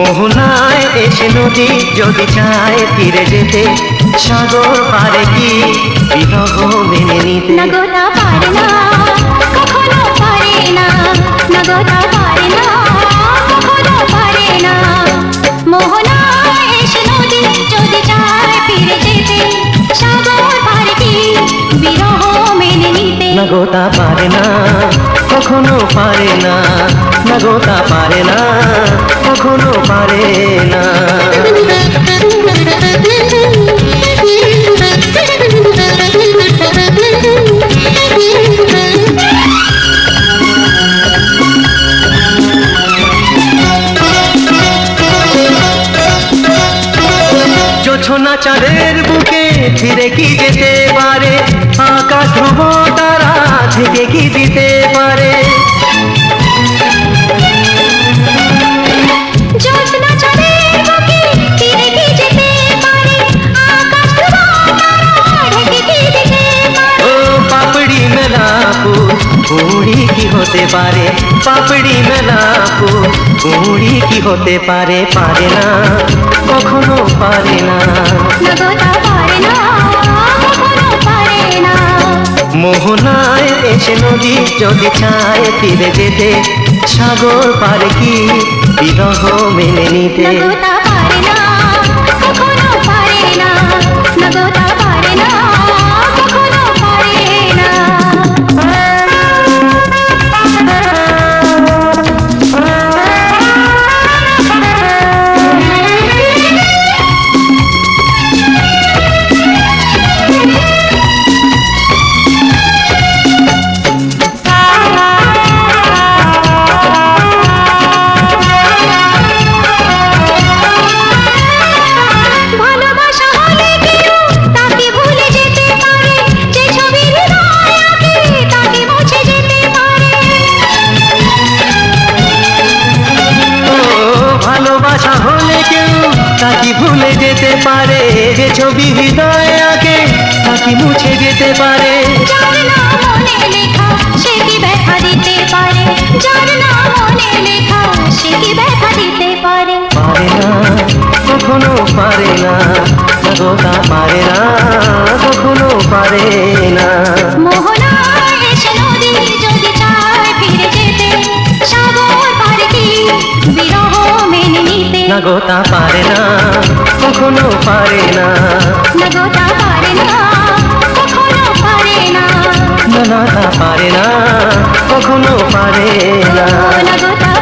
এসে নদী যদি চায় ফিরে যেতে সাগর পারে কি বিরহ মেনে নিতে? নগোতা পারে না কখনো পারে না নগোতা পারে না কখনো পারে না। মোহনা এসে নদী যদি চায় ফিরে যেতে সাগর পারে কি বিরহ মেনে নিতে? নগোতা পারে না কখনো পারে না। নগোতা পারে না। কখনো পারে না। জোছনা বুকে ফিরে কি যেতে পারে? আকাশ ধ্রুব তারা থেকে কি দিতে হতে পারে পাপড়ি মেলা কুড়ি কি হতে পারে পারে না। কখনো পারে না। নগোতা পারে না কখনো পারে না। মোহনায় এসে নদী যদি চায় ফিরে যেতে সাগর পারে কি? বিরহ মেনে নিতে। তাকে ভুলে যেতে পারে? যে ছবি হৃদয় আগে তাকে মুছে যেতে পারে? যার নাম মনে লেখা সে কি ব্যথা দিতে পারে? যার নাম মনে লেখা সে কি ব্যথা দিতে পারে? পারে না কখনো পারে না। গোটা পারে না কখনো পারে না। মোহনা এসে নদী যদি চায় ফিরে যেতে সাগর পারে কি? বিরহ নিতে না গোটা পারে না কখনো পারে না। নগতা পারে না কখনো পারে না। না না পারে না কখনো পারে না। নগোতা